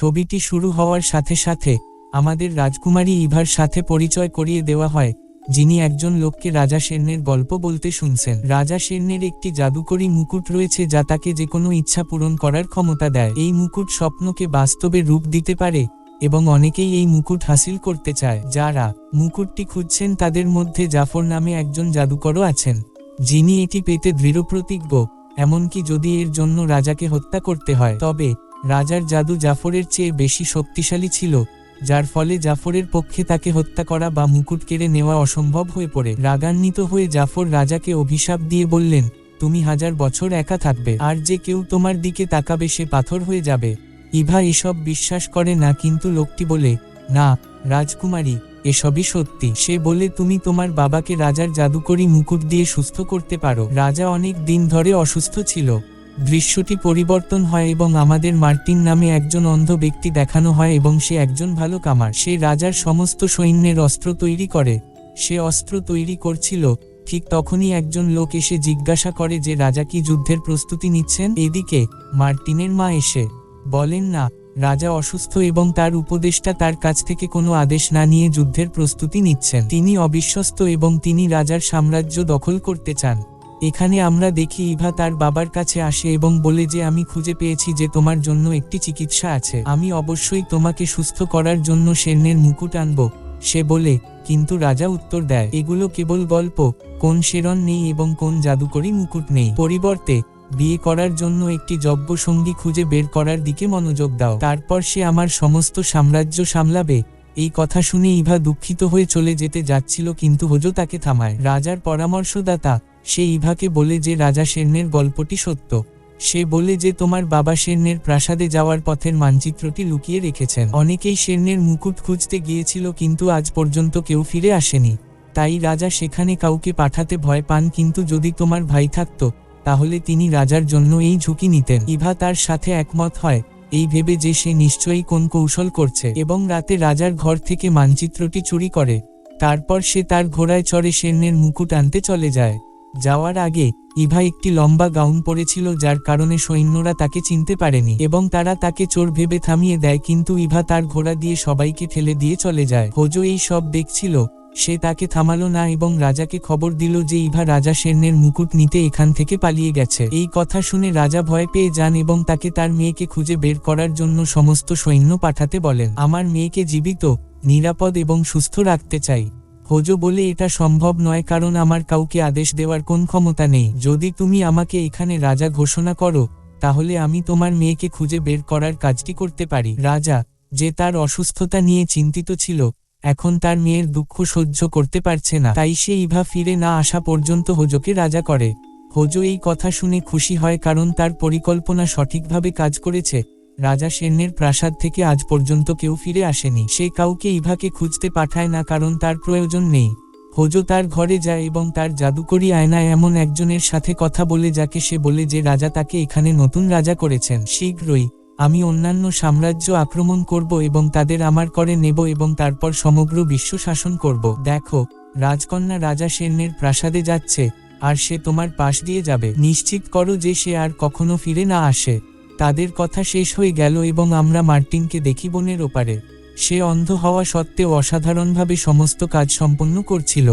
ছবিটি শুরু হওয়ার সাথে সাথে আমাদের রাজকুমারী ইভার সাথে পরিচয় করিয়ে দেওয়া হয়, যিনি একজন লোককে রাজা শেরনের গল্প বলতে শুনছেন। রাজা শেরনের একটি জাদুকরী মুকুট রয়েছে যা তাকে যে কোনো ইচ্ছা পূরণ করার ক্ষমতা দেয়। এই মুকুট স্বপ্নকে বাস্তবে রূপ দিতে পারে এবং অনেকেই এই মুকুট হাসিল করতে চায়। যারা মুকুটটি খুঁজছেন তাদের মধ্যে জাফর নামে একজন জাদুকরও আছেন, যিনি এটি পেতে দৃঢ়প্রতিজ্ঞ, এমনকি যদি এর জন্য রাজাকে হত্যা করতে হয়। তবে রাজার জাদু জাফরের চেয়ে বেশি শক্তিশালী ছিল, যার ফলে জাফরের পক্ষে তাকে হত্যা করা বা মুকুট কেড়ে নেওয়া অসম্ভব হয়ে পড়ে। রাগান্বিত হয়ে জাফর রাজাকে অভিশাপ দিয়ে বললেন, তুমি হাজার বছর একা থাকবে, আর যে কেউ তোমার দিকে তাকাবে সে পাথর হয়ে যাবে। ইভা এসব বিশ্বাস করে না, কিন্তু লোকটি বলে, না, রাজকুমারী, এসবই সত্যি। সে বলে, তুমি তোমার বাবাকে রাজার জাদুকরি মুকুট দিয়ে সুস্থ করতে পারো। রাজা অনেক দিন ধরে অসুস্থ ছিল। দৃশ্যটি পরিবর্তন হয় এবং আমাদের মার্টিন নামে একজন অন্ধ ব্যক্তি দেখানো হয় এবং সে একজন ভালো কামার। সে রাজার সমস্ত সৈন্যের অস্ত্র তৈরি করে। সে অস্ত্র তৈরি করছিল। ঠিক তখনই একজন লোক এসে জিজ্ঞাসা করে যে, রাজা কি যুদ্ধের প্রস্তুতি নিচ্ছেন? এদিকে মার্টিনের মা এসে বলেন, না, রাজা অসুস্থ এবং তার উপদেষ্টা তার কাছ থেকে কোনো আদেশ না নিয়ে যুদ্ধের প্রস্তুতি নিচ্ছেন। তিনি অবিশ্বস্ত এবং তিনি রাজার সাম্রাজ্য দখল করতে চান। এখানে আমরা দেখি ইভা তার বাবার কাছে আসে এবং বলে যে, আমি খুঁজে পেয়েছি যে তোমার জন্য একটি চিকিৎসা আছে। আমি অবশ্যই তোমাকে সুস্থ করার জন্য শেরনের মুকুট আনব। সে বলে, কিন্তু রাজা উত্তর দেয়, এগুলো কেবল গল্প। কোন শেরন নেই এবং কোন জাদুকরি মুকুট নেই। পরিবর্তে, বিয়ে করার জন্য একটি যজ্ঞ সঙ্গী খুঁজে বের করার দিকে মনোযোগ দাও। তারপর সে আমার সমস্ত সাম্রাজ্য সামলাবে। এই কথা শুনে ইভা দুঃখিত হয়ে চলে যেতে যাচ্ছিল কিন্তু হোজো তাকে থামায়। রাজার পরামর্শদাতা, সে ইভাকে বলে যে রাজা শেরনের গল্পটি সত্য। সে বলে যে তোমার বাবা শেরনের প্রাসাদে যাওয়ার পথের মানচিত্রটি লুকিয়ে রেখেছেন। অনেকেই শেরনের মুকুট খুঁজতে গিয়েছিল কিন্তু আজ পর্যন্ত কেউ ফিরে আসেনি। তাই রাজা সেখানে কাউকে পাঠাতে ভয় পান কিন্তু যদি তোমার ভাই থাকতো, তাহলে তিনি রাজার জন্য এই ঝুঁকি নিতেন। ইভা তার সাথে একমত হয় এই ভেবে যে সে নিশ্চয়ই কোন কৌশল করছে এবং রাতে রাজার ঘর থেকে মানচিত্রটি চুরি করে, তারপর সে তার ঘোড়ায় চড়ে শেরনের মুকুট আনতে চলে যায়। যাওয়ার আগে, ইভা একটি লম্বা গাউন পরেছিল যার কারণে সৈন্যরা তাকে চিনতে পারেনি এবং তারা তাকে চোর ভেবে থামিয়ে দেয়, কিন্তু ইভা তার ঘোড়া দিয়ে সবাইকে ঠেলে দিয়ে চলে যায়। হোজো এই সব দেখছিল সে তাকে থামালো না এবং রাজাকে খবর দিল যে ইভা রাজা সেনের মুকুট নিতে এখান থেকে পালিয়ে গেছে। এই কথা শুনে রাজা ভয় পেয়ে যান এবং তাকে তার মেয়েকে খুঁজে বের করার জন্য সমস্ত সৈন্য পাঠাতে বলেন, আমার মেয়েকে জীবিত, নিরাপদ এবং সুস্থ রাখতে চাই। হোজো বলে এটা সম্ভব নয় কারণ আমার কাউকে আদেশ দেওয়ার কোন ক্ষমতা নেই। যদি তুমি আমাকে এখানে রাজা ঘোষণা করো, তাহলে আমি তোমার মেয়েকে খুঁজে বের করার কাজটি করতে পারি। রাজা, যে তার অসুস্থতা নিয়ে চিন্তিত ছিল এখন তার মেয়ের দুঃখ সহ্য করতে পারছে না, তাই সে ইভা ফিরে না আসা পর্যন্ত হোজোকে রাজা করে। হোজো এই কথা শুনে খুশি হয় কারণ তার পরিকল্পনা সঠিকভাবে কাজ করেছে। রাজা সেনের প্রাসাদ থেকে আজ পর্যন্ত কেউ ফিরে আসেনি। সে কাউকে ইভাকে খুঁজতে পাঠায় না কারণ তার প্রয়োজন নেই। হোজো তার ঘরে যায় এবং তার জাদুকরি আয়নায় এমন একজনের সাথে কথা বলে যাকে সে বলে যে রাজা তাকে এখানে নতুন রাজা করেছেন। শীঘ্রই আমি অন্যান্য সাম্রাজ্য আক্রমণ করব এবং তাদের আমার করে নেব এবং তারপর সমগ্র বিশ্ব শাসন করব। দেখো, রাজকন্যা রাজা সেনের প্রাসাদে যাচ্ছে, আর সে তোমার পাশ দিয়ে যাবে। নিশ্চিত করো যে সে আর কখনো ফিরে না আসে। তাদের কথা শেষ হয়ে গেল এবং আমরা মার্টিনকে দেখি বনের ওপারে। সে অন্ধ হওয়া সত্ত্বেও অসাধারণভাবে সমস্ত কাজ সম্পন্ন করছিল।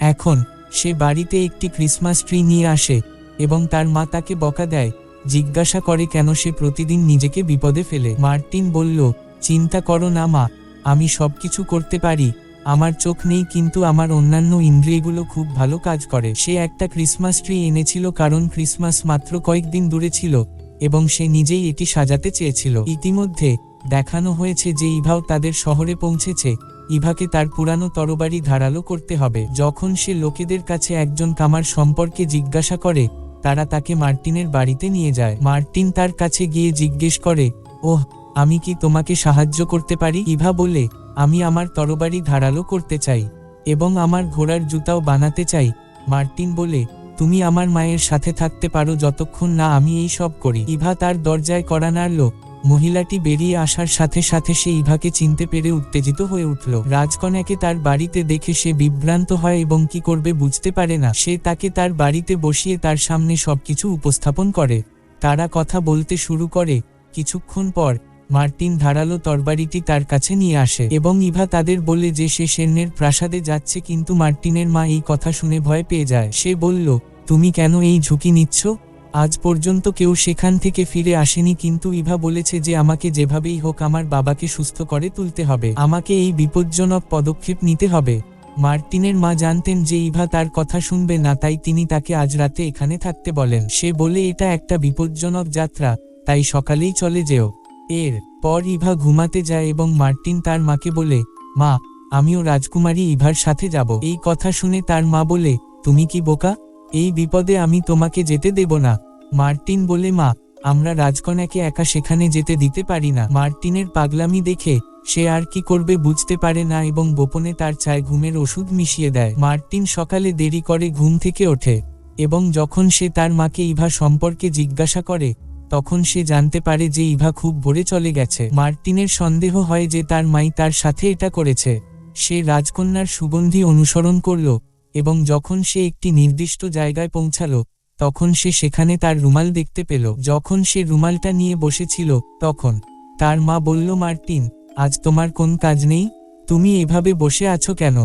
এখন, সে বাড়িতে একটি ক্রিসমাস ট্রি নিয়ে আসে, এবং তার মা তাকে বকা দেয় জিজ্ঞাসা করে কেন সে প্রতিদিন নিজেকে বিপদে ফেলে। মার্টিন বলল, চিন্তা করো না মা, আমি সবকিছু করতে পারি। আমার চোখ নেই, কিন্তু আমার অন্যান্য ইন্দ্রিয়গুলো খুব ভালো কাজ করে। সে একটা ক্রিসমাস ট্রি এনেছিল কারণ ক্রিসমাস মাত্র কয়েকদিন দূরে ছিল এবং সে নিজেই এটি সাজাতে চেয়েছিল। ইতিমধ্যে দেখানো হয়েছে যে ইভাও তাদের শহরে পৌঁছেছে। ইভাকে তার পুরানো তরবারি ধারালো করতে হবে। যখন সে লোকেদের কাছে একজন কামার সম্পর্কে জিজ্ঞাসা করে তারা তাকে মার্টিনের বাড়িতে নিয়ে যায়। মার্টিন তার কাছে গিয়ে জিজ্ঞেস করে, ওহ, আমি কি তোমাকে সাহায্য করতে পারি? ইভা বলে, আমি আমার তরবারি ধারালো করতে চাই এবং আমার ঘোড়ার জুতাও বানাতে চাই। মার্টিন বলে, তুমি আমার মায়ের সাথে থাকতে পারো যতক্ষণ না আমি এই সব করি। ইভা তার দরজায় করা নাড়ল মহিলাটি বেরিয়ে আসার সাথে সাথে সে ইভাকে চিনতে পেরে উত্তেজিত হয়ে উঠল। রাজকন্যাকে তার বাড়িতে দেখে সে বিভ্রান্ত হয় এবং কি করবে বুঝতে পারে না। সে তাকে তার বাড়িতে বসিয়ে তার সামনে সবকিছু উপস্থাপন করে। তারা কথা বলতে শুরু করে। কিছুক্ষণ পর, মার্টিন ধারালো তরবারিটি তার কাছে নিয়ে আসে এবং ইভা তাদের বলে যে সে সেন্নের প্রাসাদে যাচ্ছে কিন্তু মার্টিনের মা এই কথা শুনে ভয় পেয়ে যায়। সে বলল, তুমি কেন এই ঝুঁকি নিচ্ছ? আজ পর্যন্ত কেউ সেখান থেকে ফিরে আসেনি, কিন্তু ইভা বলেছে যে আমাকে যেভাবেই হোক আমার বাবাকে সুস্থ করে তুলতে হবে। আমাকে এই বিপজ্জনক পদক্ষেপ নিতে হবে। মার্টিনের মা জানতেন যে ইভা তার কথা শুনবে না, তাই তিনি তাকে আজ রাতে এখানে থাকতে বলেন। সে বলে, এটা একটা বিপজ্জনক যাত্রা, তাই সকালেই চলে যেও। এর পর ইভা ঘুমাতে যায় এবং মার্টিন তার মাকে বলে, মা, আমিও রাজকুমারী ইভার সাথে যাব। এই কথা শুনে তার মা বলে, তুমি কি বোকা? এই বিপদে আমি তোমাকে যেতে দেব না। মার্টিন বলে, মা, আমরা রাজকন্যাকে একা সেখানে যেতে দিতে পারি না। মার্টিনের পাগলামি দেখে সে আর কি করবে বুঝতে পারে না এবং গোপনে তার চায় ঘুমের ওষুধ মিশিয়ে দেয়। মার্টিন সকালে দেরি করে ঘুম থেকে ওঠে এবং যখন সে তার মাকে ইভা সম্পর্কে জিজ্ঞাসা করে, তখন সে জানতে পারে যে ইভা খুব ভোরে চলে গেছে। মার্টিনের সন্দেহ হয় যে তার মাই তার সাথে এটা করেছে। সে রাজকন্যার সুগন্ধি অনুসরণ করল এবং যখন সে একটি নির্দিষ্ট জায়গায় পৌঁছালো, তখন সে সেখানে তার রুমাল দেখতে পেল। যখন সে রুমালটা নিয়ে বসেছিল, তখন তার মা বলল, মার্টিন, আজ তোমার কোন কাজ নেই? তুমি এভাবে বসে আছো কেন?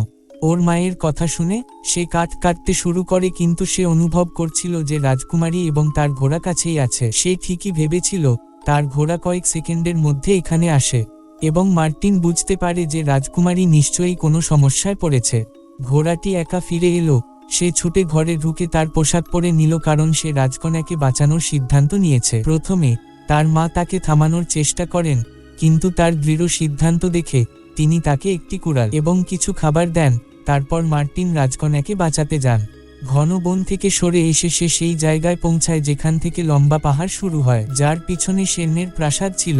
ওর মায়ের কথা শুনে সে কাঠ কাটতে শুরু করে, কিন্তু সে অনুভব করছিল যে রাজকুমারী এবং তার ঘোড়া কাছেই আছে। সে ঠিকই ভেবেছিল, তার ঘোড়া কয়েক সেকেন্ডের মধ্যে এখানে আসে এবং মার্টিন বুঝতে পারে যে রাজকুমারী নিশ্চয়ই কোনো সমস্যায় পড়েছে। ঘোড়াটি একা ফিরে এলো। সে ছুটে ঘরে ঢুকে তার পোশাক পরে নিল কারণ সে রাজকন্যাকে বাঁচানোর সিদ্ধান্ত নিয়েছে। প্রথমে, তার মা তাকে থামানোর চেষ্টা করেন, কিন্তু তার দৃঢ় সিদ্ধান্ত দেখে তিনি তাকে একটি কুড়াল এবং কিছু খাবার দেন, তারপর মার্টিন রাজকন্যাকে বাঁচাতে যান। ঘন বন থেকে সরে এসে সে সেই জায়গায় পৌঁছায় যেখান থেকে লম্বা পাহাড় শুরু হয়, যার পিছনে সেন্নের প্রাসাদ ছিল।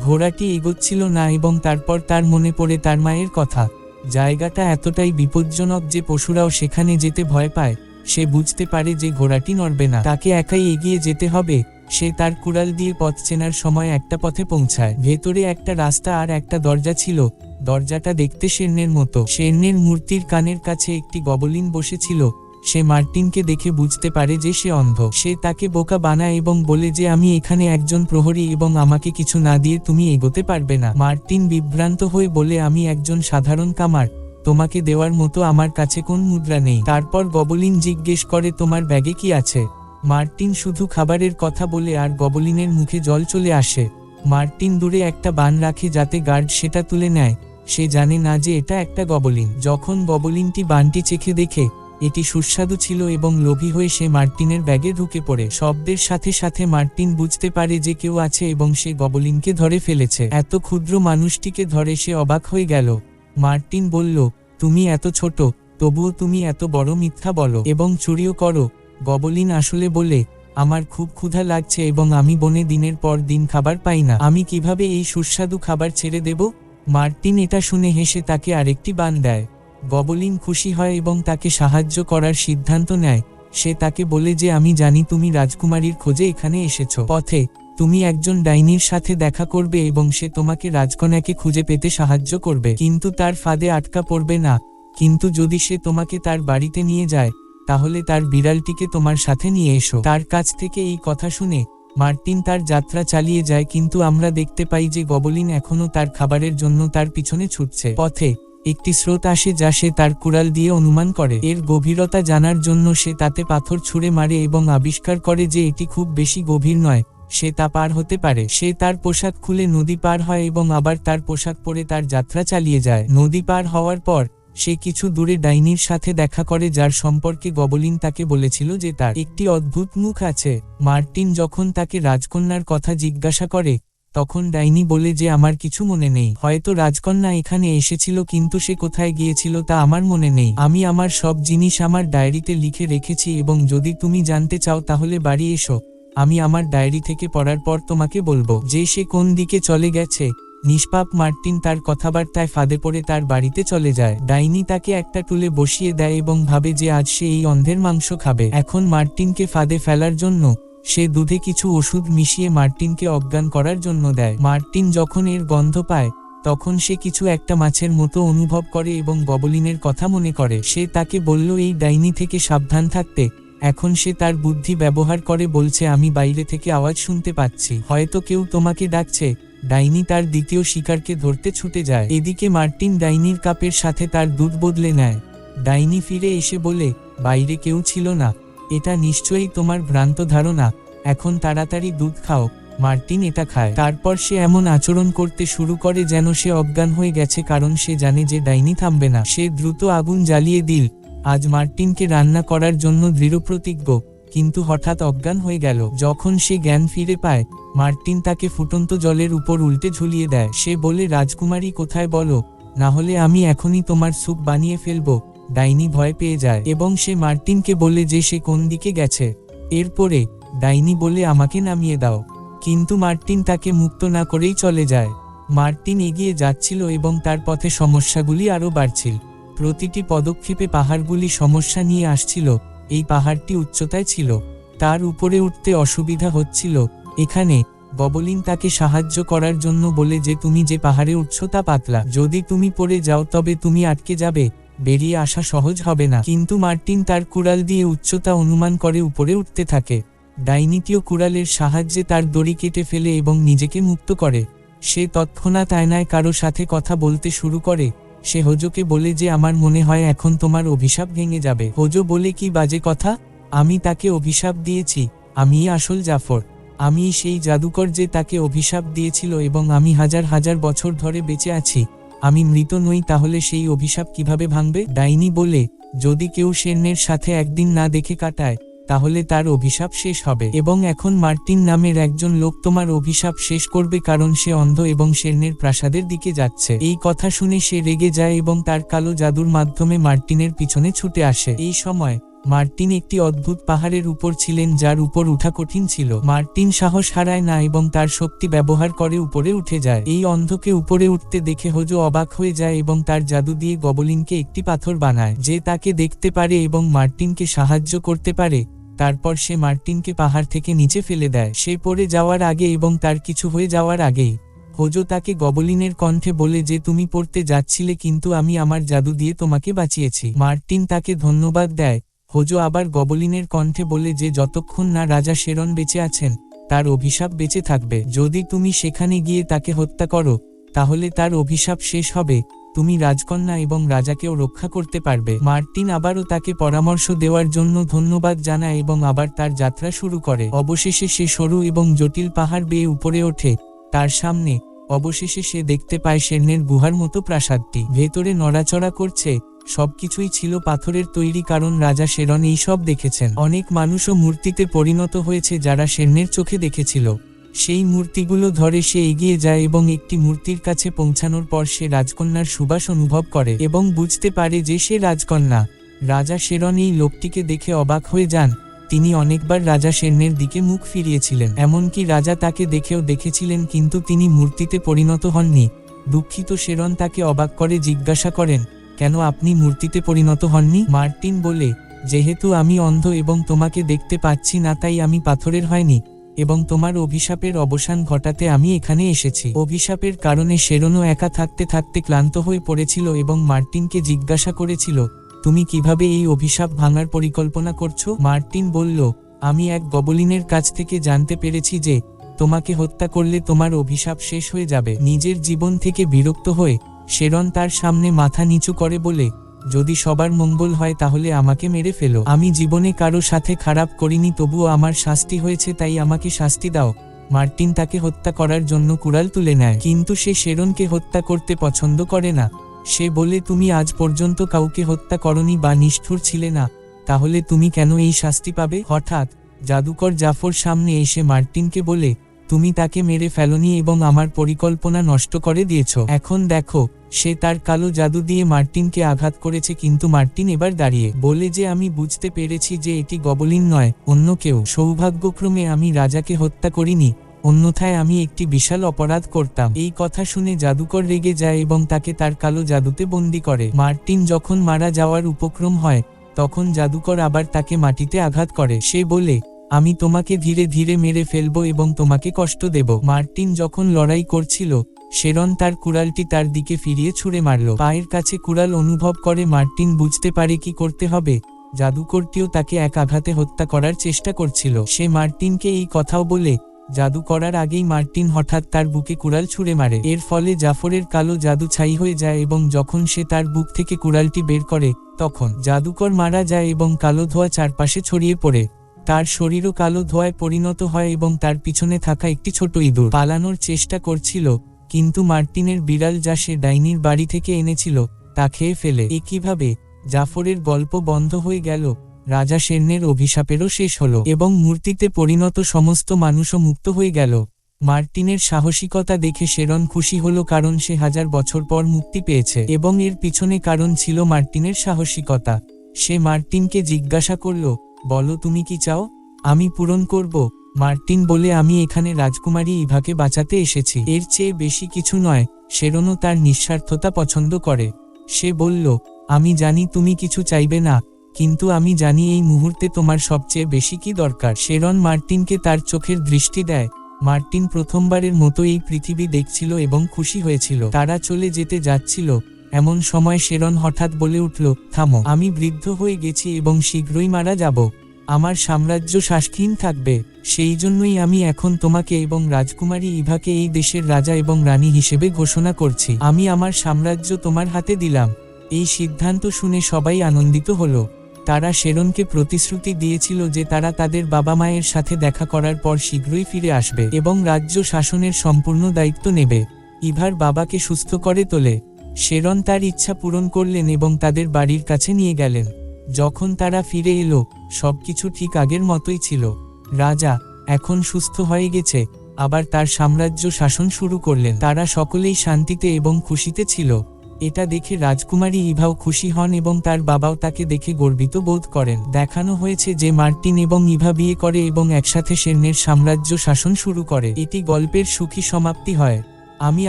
ঘোড়াটি এগোচ্ছিল না এবং তারপর তার মনে পড়ে তার মায়ের কথা। জায়গাটা এতটাই বিপজ্জনক যে পশুরাও সেখানে যেতে ভয় পায়, সে বুঝতে পারে যে ঘোড়াটি নড়বে না। তাকে একাই এগিয়ে যেতে হবে, সে তার কুড়াল দিয়ে পথ চেনার সময় একটা পথে পৌঁছায়। ভেতরে একটা রাস্তা আর একটা দরজা ছিল, দরজাটা দেখতে সেন্নের মতো। সেন্নের মূর্তির কানের কাছে একটি গবলিন বসেছিল সে মার্টিনকে দেখে বুঝতে পারে যে সে অন্ধ। সে তাকে বোকা বানায় এবং বলে যে, আমি এখানে একজন প্রহরী এবং আমাকে কিছু না দিয়ে তুমি এগোতে পারবে না। মার্টিন বিভ্রান্ত হয়ে বলে, আমি একজন সাধারণ কামার। তোমাকে দেওয়ার মতো আমার কাছে কোন মুদ্রা নেই। তারপর গবলিন জিজ্ঞেস করে, তোমার ব্যাগে কি আছে? মার্টিন শুধু খাবারের কথা বলে আর গবলিনের মুখে জল চলে আসে। মার্টিন দূরে একটা বান রাখে যাতে গার্ড সেটা তুলে নেয়। সে জানে না যে এটা একটা গবলিন। যখন গবলিনটি বানটি চেখে দেখে এটি সুস্বাদু ছিল এবং লোভী হয়ে সে মার্টিনের ব্যাগে ঢুকে পড়ে। শব্দের সাথে সাথে মার্টিন বুঝতে পারে যে কেউ আছে এবং সে গবলিনকে ধরে ফেলেছে। এত ক্ষুদ্র মানুষটিকে ধরে সে অবাক হয়ে গেল। মার্টিন বলল, তুমি এত ছোট, তবুও তুমি এত বড় মিথ্যা বলো এবং চুরিও করো। গবলিন আসলে বলে, আমার খুব ক্ষুধা লাগছে এবং আমি বনে দিনের পর দিন খাবার পাই না। আমি কীভাবে এই সুস্বাদু খাবার ছেড়ে দেব? মার্টিন এটা শুনে হেসে তাকে আরেকটি বান দেয়। গবলিন খুশি হয় এবং তাকে সাহায্য করার সিদ্ধান্ত নেয়। সে তাকে বলে যে, আমি জানি তুমি রাজকুমারীর খোঁজে এখানে এসেছ। পথে তুমি একজন ডাইনির সাথে দেখা করবে এবং সে তোমাকে রাজকন্যাকে খুঁজে পেতে সাহায্য করবে। কিন্তু তার ফাঁদে আটকা পড়বে না। কিন্তু যদি সে তোমাকে তার বাড়িতে নিয়ে যায়, তাহলে তার বিড়ালটিকে তোমার সাথে নিয়ে এসো। তার কাছ থেকে এই কথা শুনে মার্টিন তার যাত্রা চালিয়ে যায়। কিন্তু আমরা দেখতে পাই যে গবলিন এখনও তার খাবারের জন্য তার পিছনে ছুটছে। পথে একটি স্রোত আসে যা সে তার কুড়াল দিয়ে অনুমান করে। এর গভীরতা জানার জন্য সে তাতে পাথর ছুঁড়ে মারে এবং আবিষ্কার করে যে এটি খুব বেশি গভীর নয়, সে তা পার হতে পারে। সে তার পোশাক খুলে নদী পার হয় এবং আবার তার পোশাক পরে তার যাত্রা চালিয়ে যায়। নদী পার হওয়ার পর, সে কিছু দূরে ডাইনির সাথে দেখা করে যার সম্পর্কে গবলিন তাকে বলেছিল যে তার একটি অদ্ভুত মুখ আছে। মার্টিন যখন তাকে রাজকন্যার কথা জিজ্ঞাসা করে তখন ডাইনি বলে যে আমার কিছু মনে নেই। হয়তো রাজকন্যা এখানে এসেছিল কিন্তু সে কোথায় গিয়েছিল তা আমার মনে নেই। আমি আমার সব জিনিস আমার ডায়েরিতে লিখে রেখেছি এবং যদি তুমি জানতে চাও তাহলে বাড়ি এসো। আমি আমার ডায়েরি থেকে পড়ার পর তোমাকে বলব যে সে কোন দিকে চলে গেছে। নিষ্পাপ মার্টিন তার কথাবার্তায় ফাঁদে পড়ে তার বাড়িতে চলে যায়। ডাইনি তাকে একটা টুলে বসিয়ে দেয় এবং ভাবে যে আজ সে এই অন্ধের মাংস খাবে। এখন মার্টিনকে ফাঁদে ফেলার জন্য সে দুধে কিছু ওষুধ মিশিয়ে মার্টিনকে অজ্ঞান করার জন্য দেয়। মার্টিন যখন এর গন্ধ পায়, তখন সে কিছু একটা মাছের মতো অনুভব করে এবং গবলিনের কথা মনে করে। সে তাকে বলল, এই ডাইনি থেকে সাবধান থাকতে। এখন সে তার বুদ্ধি ব্যবহার করে বলছে, আমি বাইরে থেকে আওয়াজ শুনতে পাচ্ছি। হয়তো কেউ তোমাকে ডাকছে। ডাইনি তার দ্বিতীয় শিকারকে ধরতে ছুটে যায়। এদিকে মার্টিন ডাইনির কাপের সাথে তার দুধ বদলে নেয়। ডাইনি ফিরে এসে বলে, বাইরে কেউ ছিল না। এটা নিশ্চয়ই তোমার ভ্রান্ত ধারণা, এখন তাড়াতাড়ি দুধ খাও। মার্টিন এটা খায়। তারপর সে এমন আচরণ করতে শুরু করে যেন সে অজ্ঞান হয়ে গেছে কারণ সে জানে যে ডাইনি থামবে না। সে দ্রুত আগুন জ্বালিয়ে দিল। আজ মার্টিনকে রান্না করার জন্য দৃঢ়প্রতিজ্ঞ, কিন্তু হঠাৎ অজ্ঞান হয়ে গেল। যখন সে জ্ঞান ফিরে পায়, মার্টিন তাকে ফুটন্ত জলের উপর উল্টে ঝুলিয়ে দেয়। সে বলে, রাজকুমারী, কোথায় বলো? না হলে আমি এখনই তোমার স্যুপ বানিয়ে ফেলব। ডাইনি ভয় পেয়ে যায় এবং সে মার্টিনকে বলে যে সে কোন দিকে গেছে। এরপরে, ডাইনি বলে, আমাকে নামিয়ে দাও। কিন্তু মার্টিন তাকে মুক্ত না করেই চলে যায়। মার্টিন এগিয়ে যাচ্ছিল এবং তার পথে সমস্যাগুলি আরও বাড়ছিল। প্রতিটি পদক্ষেপে পাহাড়গুলি সমস্যা নিয়ে আসছিল। এই পাহাড়টি উচ্চতায় ছিল। তার উপরে উঠতে অসুবিধা হচ্ছিল। এখানে, ববলিন তাকে সাহায্য করার জন্য বলে যে, তুমি যে পাহাড়ে উঠছ তা পাতলা। যদি তুমি পড়ে যাও, তবে তুমি আটকে যাবে। বেরিয়ে আসা সহজ হবে না। কিন্তু মার্টিন তার কুড়াল দিয়ে উচ্চতা অনুমান করে উপরে উঠতে থাকে। ডাইনিটিও কুড়ালের সাহায্যে তার দড়ি কেটে ফেলে এবং নিজেকে মুক্ত করে। সে তৎক্ষণাৎ আয়নায় কারও সাথে কথা বলতে শুরু করে। সে হোজোকে বলে যে, আমার মনে হয় এখন তোমার অভিশাপ ভেঙে যাবে। হোজো বলে, কি বাজে কথা? আমি তাকে অভিশাপ দিয়েছি। আমি আসল জাফর। আমি সেই জাদুকর যে তাকে অভিশাপ দিয়েছিল এবং আমি হাজার হাজার বছর ধরে বেঁচে আছি। আমি মৃত নই তাহলে সেই অভিশাপ কীভাবে ভাঙবে? ডাইনি বলে, যদি কেউ শেরনের সাথে একদিন না দেখে কাটায়, তাহলে তার অভিশাপ শেষ হবে। এবং এখন মার্টিন নামের একজন লোক তোমার অভিশাপ শেষ করবে কারণ সে অন্ধ এবং শেরনের প্রাসাদের দিকে যাচ্ছে। এই কথা শুনে সে রেগে যায় এবং তার কালো জাদুর মাধ্যমে মার্টিনের পিছনে ছুটে আসে। এই সময় মার্টিন একটি অদ্ভুত পাহাড়ের উপর ছিলেন যার উপর উঠা কঠিন ছিল। মার্টিন সাহস হারায় না এবং তার শক্তি ব্যবহার করে উপরে উঠে যায়। এই অন্ধকে উপরে উঠতে দেখে হোজো অবাক হয়ে যায় এবং তার জাদু দিয়ে গবলিনকে একটি পাথর বানায়, যে তাকে দেখতে পারে এবং মার্টিনকে সাহায্য করতে পারে। তারপর সে মার্টিনকে পাহাড় থেকে নিচে ফেলে দেয়। সে পড়ে যাওয়ার আগে এবং তার কিছু হয়ে যাওয়ার আগেই হোজো তাকে গবলিনের কণ্ঠে বলে যে, তুমি পড়তে যাচ্ছিলে কিন্তু আমি আমার জাদু দিয়ে তোমাকে বাঁচিয়েছি। মার্টিন তাকে ধন্যবাদ দেয়। হোজো আবার গবলিনের কণ্ঠে বলে যে যতক্ষণ না রাজা শেরন বেঁচে আছেন, তার অভিশাপ বেঁচে থাকবে। যদি তুমি সেখানে গিয়ে তাকে হত্যা করো, তাহলে তার অভিশাপ শেষ হবে। তুমি রাজকন্যা এবং রাজাকেও রক্ষা করতে পারবে। মার্টিন আবারও তাকে পরামর্শ দেওয়ার জন্য ধন্যবাদ জানায় এবং আবার তার যাত্রা শুরু করে। অবশেষে সে সরু এবং জটিল পাহাড় বেয়ে উপরে ওঠে। তার সামনে অবশেষে সে দেখতে পায় সেনের গুহার মতো প্রাসাদটি। ভেতরে নড়াচড়া করছে। সবকিছুই ছিল পাথরের তৈরি কারণ রাজা শেরন এই সব দেখেছেন। অনেক মানুষও মূর্তিতে পরিণত হয়েছে যারা সেনের চোখে দেখেছিল। সেই মূর্তিগুলো ধরে সে এগিয়ে যায় এবং একটি মূর্তির কাছে পৌঁছানোর পর সে রাজকন্যার সুবাস অনুভব করে এবং বুঝতে পারে যে সে রাজকন্যা। রাজা শেরন এই লোকটিকে দেখে অবাক হয়ে যান। তিনি অনেকবার রাজা সেনের দিকে মুখ ফিরিয়েছিলেন। এমনকি রাজা তাকে দেখেও দেখেছিলেন কিন্তু তিনি মূর্তিতে পরিণত হননি। দুঃখিত শেরন তাকে অবাক করে জিজ্ঞাসা করেন কেন আপনি মূর্তিতে পরিণত হননি? মার্টিন বলে, যেহেতু আমি অন্ধ এবং তোমাকে দেখতে পাচ্ছি না, তাই আমি পাথরের হয়নি, এবং তোমার অভিশাপের অবসান ঘটাতে আমি এখানে এসেছি। অভিশাপের কারণে শেরনও একা থাকতে থাকতে ক্লান্ত হয়ে পড়েছিল এবং মার্টিনকে জিজ্ঞাসা করেছিল, তুমি কীভাবে এই অভিশাপ ভাঙার পরিকল্পনা করছ? মার্টিন বলল, আমি এক গবলিনের কাছ থেকে জানতে পেরেছি যে, তোমাকে হত্যা করলে তোমার অভিশাপ শেষ হয়ে যাবে। নিজের জীবন থেকে বিরক্ত হয়ে শেরন তার সামনে মাথা নিচু করে বলে, যদি সবার মঙ্গল হয় তাহলে আমাকে মেরে ফেলো। আমি জীবনে কারও সাথে খারাপ করিনি, তবুও আমার শাস্তি হয়েছে, তাই আমাকে শাস্তি দাও। মার্টিন তাকে হত্যা করার জন্য কুড়াল তুলে নেয়, কিন্তু সে শেরনকে হত্যা করতে পছন্দ করে না। সে বলে, তুমি আজ পর্যন্ত কাউকে হত্যা করনি বা নিষ্ঠুর ছিলে না, তাহলে তুমি কেন এই শাস্তি পাবে? হঠাৎ, জাদুকর জাফর সামনে এসে মার্টিনকে বলে তুমি তাকে মেরে ফেলনি এবং আমার পরিকল্পনা নষ্ট করে দিয়েছ। এখন দেখো, সে তার কালো জাদু দিয়ে মার্টিনকে আঘাত করেছে কিন্তু মার্টিন এবার দাঁড়িয়ে। বলে যে আমি বুঝতে পেরেছি যে এটি গবলিন নয়, অন্য কেউ। সৌভাগ্যক্রমে আমি রাজাকে হত্যা করিনি, অন্যথায় আমি একটি বিশাল অপরাধ করতাম। এই কথা শুনে জাদুকর রেগে যায় এবং তাকে তার কালো জাদুতে বন্দি করে। মার্টিন যখন মারা যাওয়ার উপক্রম হয়, তখন জাদুকর আবার তাকে মাটিতে আঘাত করে। সে বলে আমি তোমাকে ধীরে ধীরে মেরে ফেলব এবং তোমাকে কষ্ট দেব। মার্টিন যখন লড়াই করছিল, শেরন তার কুড়ালটি তার দিকে ফিরিয়ে ছুঁড়ে মারল। পায়ের কাছে কুড়াল অনুভব করে মার্টিন বুঝতে পারে কি করতে হবে। জাদুকরটিও তাকে এক আঘাতে হত্যা করার চেষ্টা করছিল। সে মার্টিনকে এই কথাও বলে, জাদু করার আগেই মার্টিন হঠাৎ তার বুকে কুড়াল ছুঁড়ে মারে। এর ফলে জাফরের কালো জাদু ছাই হয়ে যায় এবং যখন সে তার বুক থেকে কুড়ালটি বের করে, তখন জাদুকর মারা যায় এবং কালো ধোঁয়া চারপাশে ছড়িয়ে পড়ে। তার শরীরও কালো ধোঁয়ায় পরিণত হয় এবং তার পিছনে থাকা একটি ছোট ইঁদুর পালানোর চেষ্টা করছিল, কিন্তু মার্টিনের বিড়াল যা সে ডাইনির বাড়ি থেকে এনেছিল, তা খেয়ে ফেলে। একইভাবে জাফরের গল্প বন্ধ হয়ে গেল। রাজা সেনের অভিশাপেরও শেষ হলো এবং মূর্তিতে পরিণত সমস্ত মানুষও মুক্ত হয়ে গেল। মার্টিনের সাহসিকতা দেখে শেরন খুশি হলো কারণ সে হাজার বছর পর মুক্তি পেয়েছে এবং এর পিছনে কারণ ছিল মার্টিনের সাহসিকতা। সে মার্টিনকে জিজ্ঞাসা করল বলো তুমি কি চাও? আমি পূরণ করব। মার্টিন বলে আমি এখানে রাজকুমারী ইভাকে বাঁচাতে এসেছি। এর চেয়ে বেশি কিছু নয়, শেরনও তার নিঃস্বার্থতা পছন্দ করে। সে বলল, আমি জানি তুমি কিছু চাইবে না, কিন্তু আমি জানি এই মুহূর্তে তোমার সবচেয়ে বেশি কি দরকার। শেরন মার্টিনকে তার চোখের দৃষ্টি দেয়। মার্টিন প্রথমবারের মতো এই পৃথিবী দেখছিল এবং খুশি হয়েছিল। তারা চলে যেতে যাচ্ছিল। এমন সময় শেরন হঠাৎ বলে উঠল, থামো, আমি বৃদ্ধ হয়ে গেছি এবং শীঘ্রই মারা যাব। আমার সাম্রাজ্য শ্বাসহীন থাকবে। সেই জন্যই আমি এখন তোমাকে এবং রাজকুমারী ইভাকে এই দেশের রাজা এবং রানী হিসেবে ঘোষণা করছি। আমি আমার সাম্রাজ্য তোমার হাতে দিলাম। এই সিদ্ধান্ত শুনে সবাই আনন্দিত হলো। তারা শেরনকে প্রতিশ্রুতি দিয়েছিল যে তারা তাদের বাবা মায়ের সাথে দেখা করার পর শীঘ্রই ফিরে আসবে এবং রাজ্য শাসনের সম্পূর্ণ দায়িত্ব নেবে। ইভার বাবাকে সুস্থ করে তোলে। শেরন তার ইচ্ছা পূরণ করলেন এবং তাদের বাড়ির কাছে নিয়ে গেলেন। যখন তারা ফিরে এলো, সবকিছু ঠিক আগের মতোই ছিল। রাজা এখন সুস্থ হয়ে গেছে, আবার তার সাম্রাজ্য শাসন শুরু করলেন। তারা সকলেই শান্তিতে এবং খুশিতে ছিল। এটা দেখে রাজকুমারী ইভাও খুশি হন এবং তার বাবাও তাকে দেখে গর্বিত বোধ করেন। দেখানো হয়েছে যে মার্টিন এবং ইভা বিয়ে করে এবং একসাথে সেনের সাম্রাজ্য শাসন শুরু করে। এটি গল্পের সুখী সমাপ্তি হয়। আমি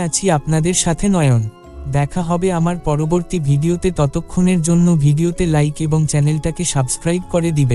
আছি আপনাদের সাথে নয়ন। দেখা হবে আমার পরবর্তী ভিডিওতে ততক্ষণের জন্য ভিডিওতে লাইক এবং চ্যানেলটাকে সাবস্ক্রাইব করে দিবেন।